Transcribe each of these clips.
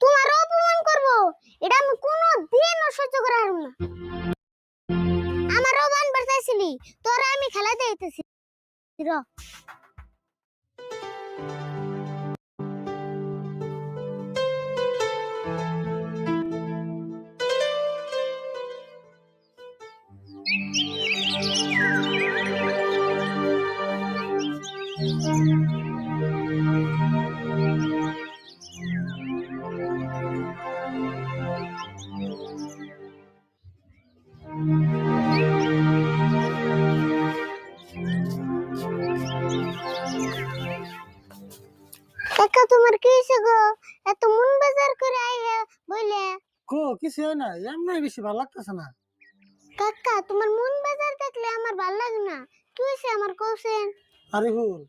তোমার কাকা তোমার কি হয়েছে গো? এত মন বাজার করে আইয়া বইলে? কো কিছু হয় না এমনি বেশি ভালো লাগতেছে না। কাকা তোমার মন বাজার দেখলে আমার ভালো লাগে না। কি হয়েছে আমার কৌশেন আরে হুল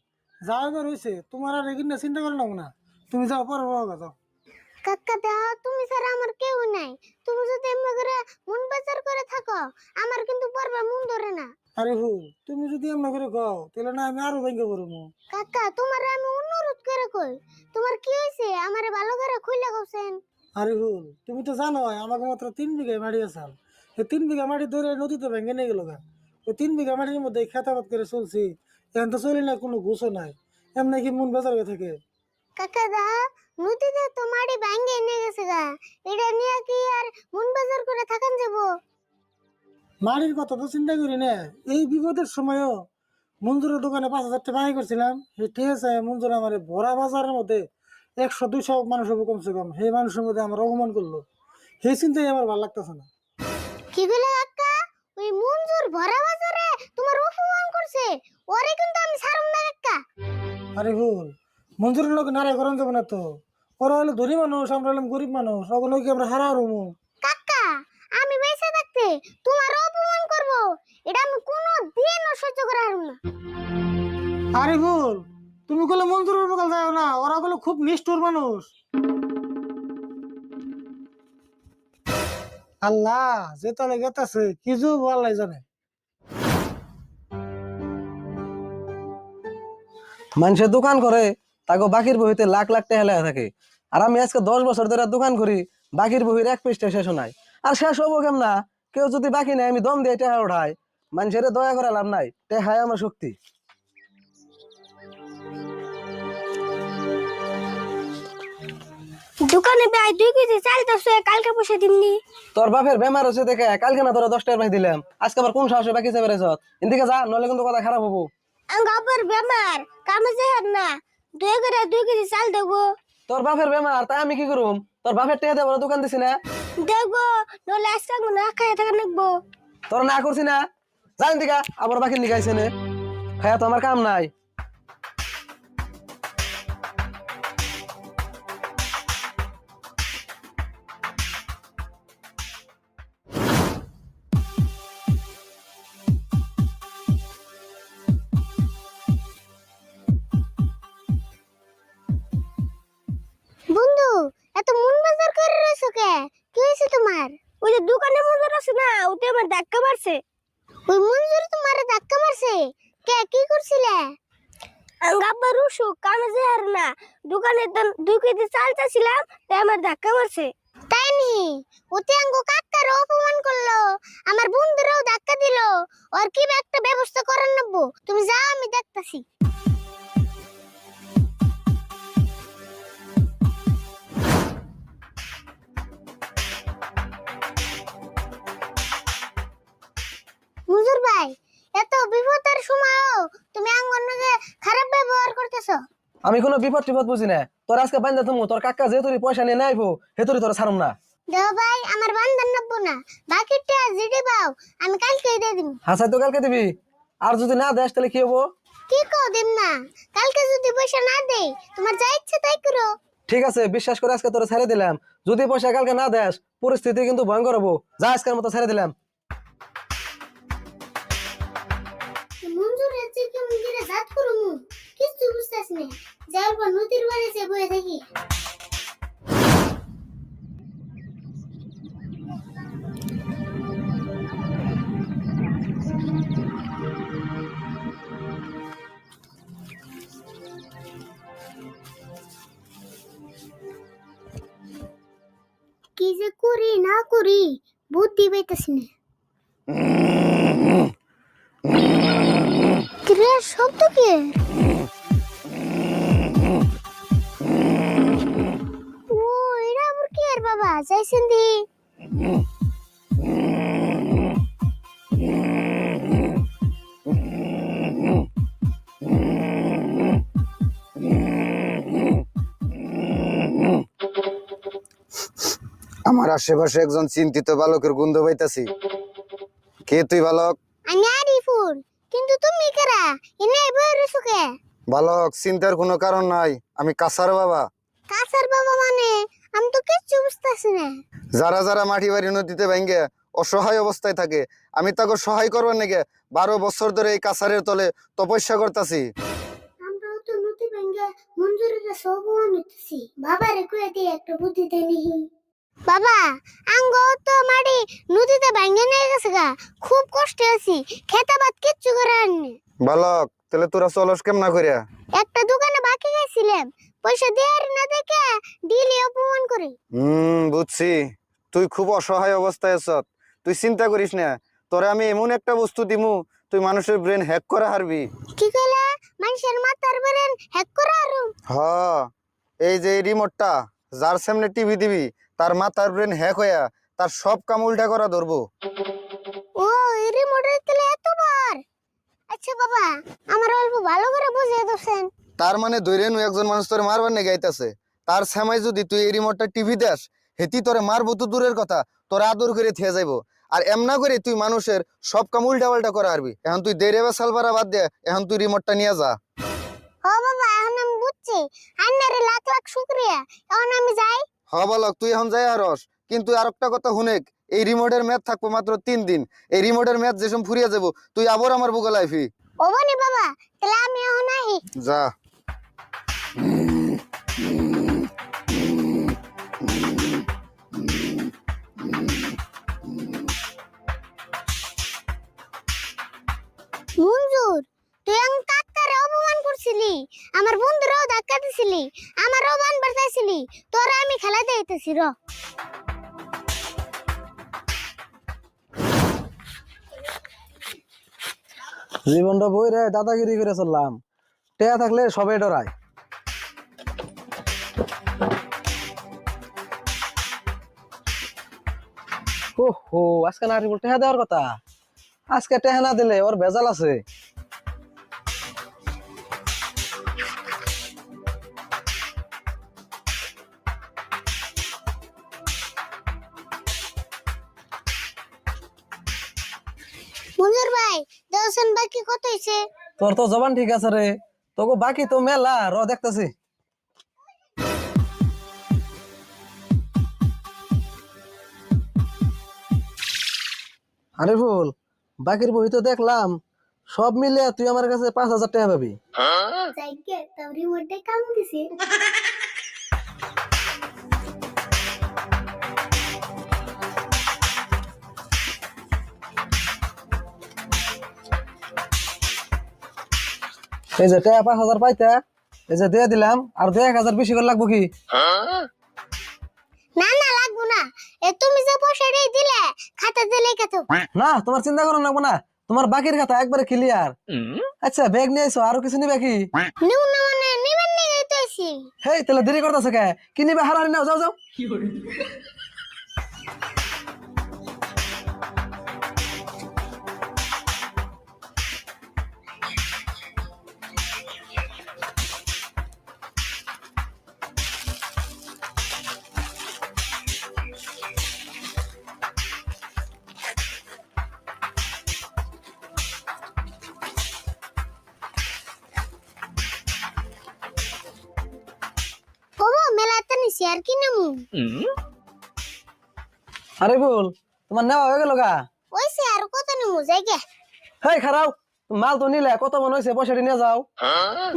যা এবার হয়েছে তোমার আর এগুলো চিন্তা করে নেব না। তুমি যাও পরে বাবা যাও। কাকা দেহ তুমি ছাড়া আমার কেউ নাই। তুমি যদি এমনি করে মন বাজার করে থাকো আমার কিন্তু পর্বে মন ধরে না। আরে হুল এমন করে গাও তাহলে না আমি আরও ভেঙে পড়ব। কাকা তোমার আমি অনুরোধ করে কই তোমার কি হয়েছে আমারে ভালো করে খুইলা কৌশেন আরে হুল তুমি তো জানো আমাকে মাত্র তিন বিঘা মাটি আছে। এই তিন বিঘা মাটি ধরে নদীতে ভেঙে নিয়ে গেল গা। ওই তিন বিঘা মাটির মধ্যে খেতাবাদ করে চলছি এখন তো চলি না কোনো ঘুষও নাই। এমনি কি মন বেজার হয়ে থাকে। কাকা দা নদীতে তো মাটি ভাঙ্গে নিয়ে গেছে গা। এটা নিয়ে কি আর মন বাজার করে থাকান যাব? মাটির কথা তো চিন্তা করি না। এই বিপদের সময়ও মঞ্জুরের দোকানে পাঁচ হাজার টাকা বাকি করছিলাম। ঠিক আছে মঞ্জুর আমার ভরা বাজারের মধ্যে একশো দুইশো মানুষ হবে কমসে কম। সেই মানুষের মধ্যে আমার অপমান করল। সেই চিন্তাই আমার ভালো লাগতেছে না। কি বলে কাকা ওই মঞ্জুর ভরা বাজারে তোমার অপমান করছে। ওরে কিন্তু আমি ছাড়ুম না কাকা আরে ভুল মঞ্জুরের লোক নারায় করেন যাবে না তো। ওরা হলো ধনী মানুষ আমরা হলাম গরিব মানুষ। ওগুলো কি আমরা হারা রুমু। কাকা আমি বেঁচে থাকতে তোমার এটা আমি সহ্য করা না। আরে ভুল, তুমি বকাল না, ওরা বলে খুব নিষ্ঠুর মানুষ। আল্লাহ, যে জানে। মানুষের দোকান করে তাকে বাকির বহিতে লাখ লাখ টাকা লেখা থাকে। আর আমি আজকে দশ বছর ধরে দোকান করি, বাকির বহির এক পৃষ্ঠা শেষ নাই। আর শেষ হব কেম না কেউ যদি বাকি নেই আমি দম দিয়ে টেহা উঠাই। মানুষের দয়া করে লাভ নাই। টেহাই আমার শক্তি। দোকানে দুই কেজি চাল তো কালকে পয়সা দিমনি তোর বাপের বেমার হচ্ছে দেখে কালকে না তোরা দশ টাকার পাই দিলাম। আজকে আবার কোন সাহসে বাকি এদিকে যা নলে কিন্তু কথা খারাপ হব। আঙ্গ বেমার কামে না। দুই করে দুই কেজি চাল দেবো তোর বাপের বেমার তাই আমি কি করুম? তোর বাপের টেহা দেবো দোকান দিছি না? দেখব নলে আজকে না খাই থাকা নাকবো তোর না করছি না? জানি দিকা আবার বাকি লিখাইছে নে। খায়া তো আমার কাম নাই। বন্ধু এত মন বাজার করে রয়েছো কে? কি হয়েছে তোমার? ওই যে দোকানে মঞ্জুর আছে না ওতে আমার ধাক্কা মারছে। ওই মঞ্জুর তোমার ধাক্কা মারছে। কে কি করছিলে? আঙ্গাব্বা রুসু কামে যার না দোকানে দুই কেজি চাল চাছিলাম তাই আমার ধাক্কা মারছে। তাই নি? ওতে আঙ্গো কাকার অপমান করল। আমার বন্ধুরাও ধাক্কা দিল। ওর কি একটা ব্যবস্থা করার নেব? তুমি যাও আমি দেখতাছি। মুজুর ভাই এত বিপদের সময়ও তুমি আঙ্গনকে খারাপ ব্যবহার করতেছো। আমি কোনো বিপদ টিপদ বুঝি না। তোর আজকে বান্ধা তুমি তোর কাকা যে তোর পয়সা নিয়ে নাইবো হে তোর তোর ছাড়ুম না। দেহ ভাই আমার বান্ধন নব্বো না। বাকিটা জিডি পাও আমি কালকে দিয়ে দিব হাসাই তো কালকে দিবি। আর যদি না দেস তাহলে কি হব? কি কও দিম না? কালকে যদি পয়সা না দেই তোমার যা ইচ্ছে তাই করো। ঠিক আছে বিশ্বাস করে আজকে তোরা ছেড়ে দিলাম। যদি পয়সা কালকে না দেস পরিস্থিতি কিন্তু ভয়ঙ্কর হব। যা আজকের মতো ছেড়ে দিলাম। মন্দিরে জাত করু মু কিছু বুঝতাছ না? যার পর নদীর বাড়ি যে বয়ে থাকি। যে করি, না করি, বুদ্ধি পাইতেছি না। শব্দ কি? ও আবার কি আর বাবা? যাইছেন দি আমার আশেপাশে একজন চিন্তিত বালকের গন্ধ পাইতাছি। কে তুই বালক? আমি আরিফুল। কিন্তু তুমি কারা? এনে বই রসুকে বালক চিন্তার কোনো কারণ নাই। আমি কাসার বাবা। কাসার বাবা মানে? আমি তো কিচ্ছু বুঝতেছি না? যারা যারা মাটি বাড়ি নদীতে ভেঙ্গে অসহায় অবস্থায় থাকে। আমি তাকে সহায় করবার নাকি বারো বছর ধরে এই কাসারের তলে তপস্যা করতাছি নিতেছি বাবারে কয়ে দিয়ে একটা বুদ্ধি দেনি বাবা আঙ্গ তো মাটি নদীতে ভেঙ্গে নিয়ে গেছে গা। খুব কষ্টে আছি খেতে বাদ কিচ্ছু করে আননি বালক তাহলে তোরা চলস কেমনা করিয়া একটা দোকানে বাকি গেছিলাম পয়সা দেয়ার না দেখে ডিলি অপমান করে। হুম বুঝছি। তুই খুব অসহায় অবস্থায় আছ তুই চিন্তা করিস না তোরে আমি এমন একটা বস্তু দিমু তুই মানুষের ব্রেন হ্যাক করা হারবি। কি কইলা? মানুষের মাথার ব্রেন হ্যাক করে আরও হ এই যে রিমোটটা যার সামনে টিভি দিবি তার মাথার ব্রেন হ্যাক হইয়া তার সব কাম উল্টা করা ধরবো। ও এই রিমোটের তেলে এত বার আচ্ছা বাবা আমার অল্প ভালো করে বুঝিয়ে দোসেন তার মানে ধরে নু একজন মানুষ তোরে মারবার নেই গাইতাছে তার সামাই যদি তুই এই রিমোটটা টিভি দেস হেতি তোরে মারবো তো দূরের কথা তোর আদর করে থিয়ে যাইবো। আর এমনা করে তুই মানুষের সব কাম উল্টা পাল্টা করা হারবি। এখন তুই দেরে বা সালবারা বাদ দে এখন তুই রিমোটটা নিয়ে যা। ও বাবা এখন আমি বুঝছি। আন্নারে লাখ লাখ শুক্রিয়া। এখন আমি যাই। হ বলক তুই এখন যাই আরস। কিন্তু আর একটা কথা শুনেক এই রিমোটের ম্যাচ থাকব মাত্র তিন দিন। এই রিমোটের ম্যাচ যেসব ফুরিয়ে যাব তুই আবার আমার বুকে লাইফি। ও বনি বাবা তাহলে আমি এখন আহি। যা। মঞ্জুর তুই করছিলি আমার বন্ধুরাও ধাক্কা দিছিলি। আমারও বান বাড়াইছিলি তোরা আমি খেলা দিতেছি র। জীবনটা বই রে দাদাগিরি করে চললাম। টেয়া থাকলে সবাই ডরায়। ও হো আজকে না টেহা দেওয়ার কথা? আজকে টেহা না দিলে ওর ভেজাল আছে। মঞ্জুর ভাই দর্শন বাকি কত হইছে? তোর তো জবান ঠিক আছে রে। তোকে বাকি তো মেলা র দেখতেছি। আরে ফুল বাকির বই তো দেখলাম। সব মিলে তুই আমার কাছে পাঁচ হাজার টাকা পাবি। এই যে টাকা পাঁচ হাজার পাইতে এই যে দিয়ে দিলাম আর দুই এক হাজার বেশি করে লাগবো কি? না না লাগবো না। এ তুমি যে পয়সাটাই দিলে খাতা দিলে কত না তোমার চিন্তা করো লাগবো না। তোমার বাকির কথা একবারে ক্লিয়ার আচ্ছা ব্যাগ নিয়ে এসো আরও কিছু নিবে কি? নিউ না মানে নিবেন নি গাইতেছি হেই তাহলে দেরি করতেছে কে? কি নিবে হারানি নাও যাও যাও। আর কি নামু? আরে বল তোমার নেওয়া হয়ে গেল গা। ওইসে আর কত নামু যাইগে হেই খারাও মাল তো নিলে কত মনে হয়েছে পয়সাটি নিয়ে যাও।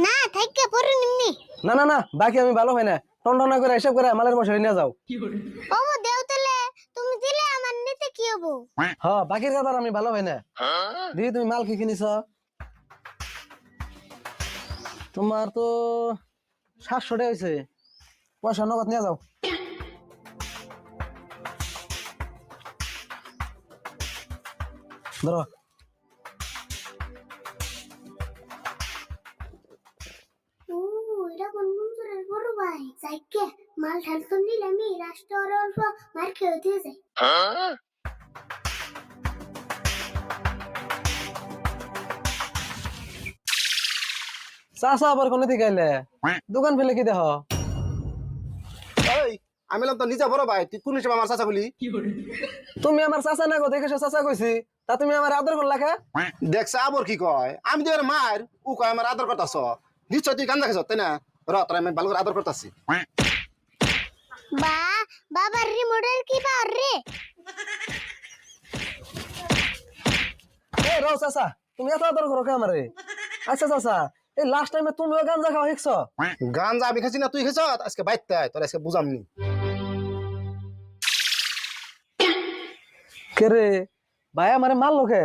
না থাইকে পরে নিমনি। না না না বাকি আমি ভালো হয় না। টন্টনা করে হিসাব করে মালের পয়সাটি নিয়ে যাও। ওবো দেও তাহলে তুমি দিলে আমার নিতে কি হব? হ বাকির কথা আমি ভালো হয় না। দিদি তুমি মাল কি কিনিছ? তোমার তো সাতশো টাকা হয়েছে পয়সা নগদ নিয়ে যাও। ধরো। মাল ঢালতাম নিলে আমি রাষ্ট্র অল্প মার খেয়ে দিয়ে যাই। চাষা আবার কোন দিকে দোকান ফেলে কি দেখ আমি বললাম তো নিজে বড় ভাই তুই কোন হিসেবে আমার চাচা বলি? তুমি আমার চাচা না গো দেখে চাচা কইছি। তা তুমি আমার আদর করলা কে? দেখছ আবর কি কয়? আমি তো মার ও কয় আমার আদর করতাছ। নিশ্চয় তুই গান দেখাছ তাই না? র তোর আমি ভালো করে আদর করতাছি। বা বাবার রিমোটের কি পাওয়ার রে? এ রো চাচা তুমি এত আদর করো কে আমারে? আচ্ছা চাচা এই লাস্ট টাইমে তুমিও গাঞ্জা খাওয়া শিখছ? গান যা আমি খাইছি না তুই খাইছ? আজকে বাইতে তোর আজকে বুঝামনি। কে রে? ভাই আমার মারলো কে?